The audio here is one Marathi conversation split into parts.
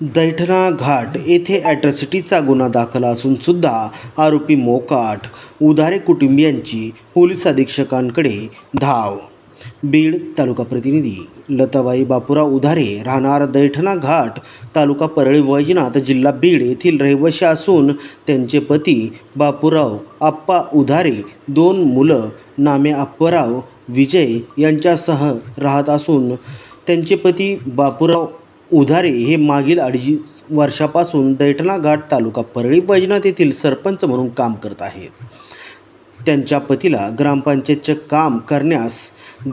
दैठणा घाट येथे ॲट्रॉसिटीचा गुन्हा दाखल असूनसुद्धा आरोपी मोकाट उधारे कुटुंबियांची पोलीस अधीक्षकांकडे धाव. बीड तालुका प्रतिनिधी लताबाई बापूराव उधारे राहणार दैठणा घाट तालुका परळी वैजनाथ जिल्हा बीड येथील रहिवाशी असून त्यांचे पती बापूराव आप्पा उधारे दोन मुलं नामे आप्पाराव विजय यांच्यासह राहत असून त्यांचे पती बापूराव उधारे हे मागील अडीच वर्षापासून दैठणा घाट तालुका परळी वैजनाथ येथील सरपंच म्हणून काम करत आहेत. त्यांच्या पतीला ग्रामपंचायतचे काम करण्यास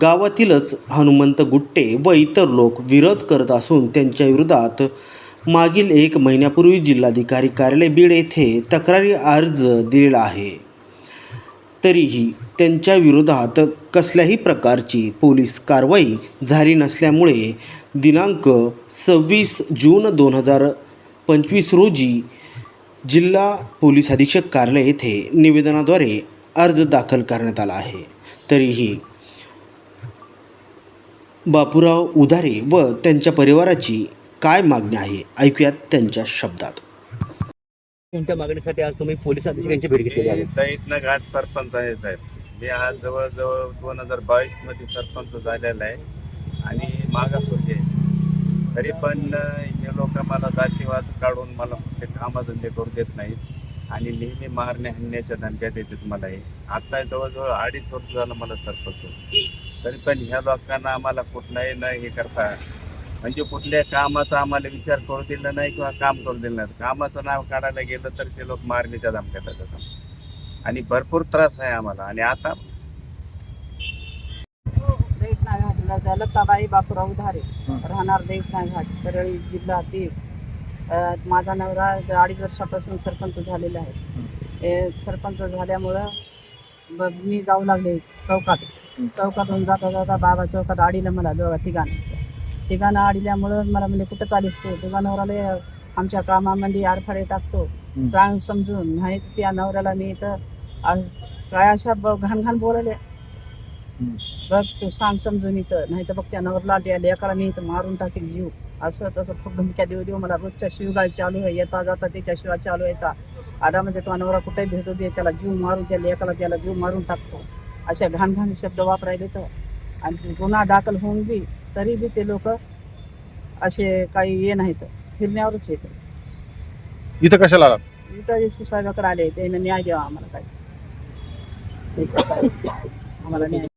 गावातीलच हनुमंत गुट्टे व इतर लोक विरोध करत असून त्यांच्या विरोधात मागील एक महिन्यापूर्वी जिल्हाधिकारी कार्यालय बीड येथे तक्रारी अर्ज दिलेला आहे. तरीही त्यांच्या विरोधात कसल्याही प्रकारची पोलीस कारवाई झाली नसल्यामुळे दिनांक सव्वीस जून दोन हजार पंचवीस रोजी जिल्हा पोलीस अधीक्षक कार्यालय येथे निवेदनाद्वारे अर्ज दाखल करण्यात आला आहे. तरीही बापूराव उधारे व त्यांच्या परिवाराची काय मागणी आहे? ऐकूयात त्यांच्या शब्दात. कोणत्या मागणीसाठी आज तुम्ही पोलीस अधीक्षकांची भेट घेतली आहे. घाट सरपंच आहे साहेब. मी आज जवळजवळ दोन हजार बावीसमध्ये सरपंच झालेला आहे आणि मागासवर्गीय आहे तरी पण हे लोक मला जातीवाद काढून मला कुठे कामधंदे करू देत नाहीत आणि नेहमी मारणे हाणण्याच्या धमक्या देतात मला हे. आता जवळजवळ अडीच वर्ष झालं मला सरपंच तरी पण ह्या लोकांना आम्हाला कुठलाही न हे करता म्हणजे कुठल्या कामाचा आम्हाला विचार करू दिला नाही किंवा काम करू दिलं नाही. कामाचं नाव काढायला गेलं तर ते लोक मारण्याच्या धमक्या देतात. आणि भरपूर त्रास आहे आम्हाला. आणि आता लताबाई बापूराव उधारे. राहणार दैठणा घाट परळी जिल्हा अ, माझा नवरा अडीच वर्षापासून सरपंच झालेला आहे. हे. सरपंच झाल्यामुळं मी जाऊ लागले चौकात. चौकातून जाता जाता बाबा चौकात आडीलं मला दोघा तिघांना. तिघांना आडिल्यामुळं मला म्हणजे कुठं चालीस तू? तुझा नवऱ्याला आमच्या कामामध्ये आरफाडे टाकतो. सांग समजून. नाही तर त्या नवऱ्याला मी इथं आज काय अशा ब- घाण घाण बोलायले बघ तू सांग समजून इथं. नाही तर बघ त्या नवरला त्या लेकाला मी इथं मारून टाकेल जीव. असं तसं खूप धमक्या देऊ देऊ मला रोजच्या शिवगाळ चालू आहे. येता जाता त्याच्या शिवाय चालू येतात आधा म्हणजे तो नवरा कुठे भेटू दे त्याला जीव मारून त्या लेकाला त्याला जीव मारून टाकतो. अशा घाण घाण शब्द वापरायले तर. आणि ते गुन्हा दाखल होऊन बी तरी बी ते लोक असे काही ये नाहीत फिरण्यावरच येत इथं कशाला आलात? इथं साहेबाकडे आले त्याने न्याय द्यावा आम्हाला काही. आम्हाला न्याय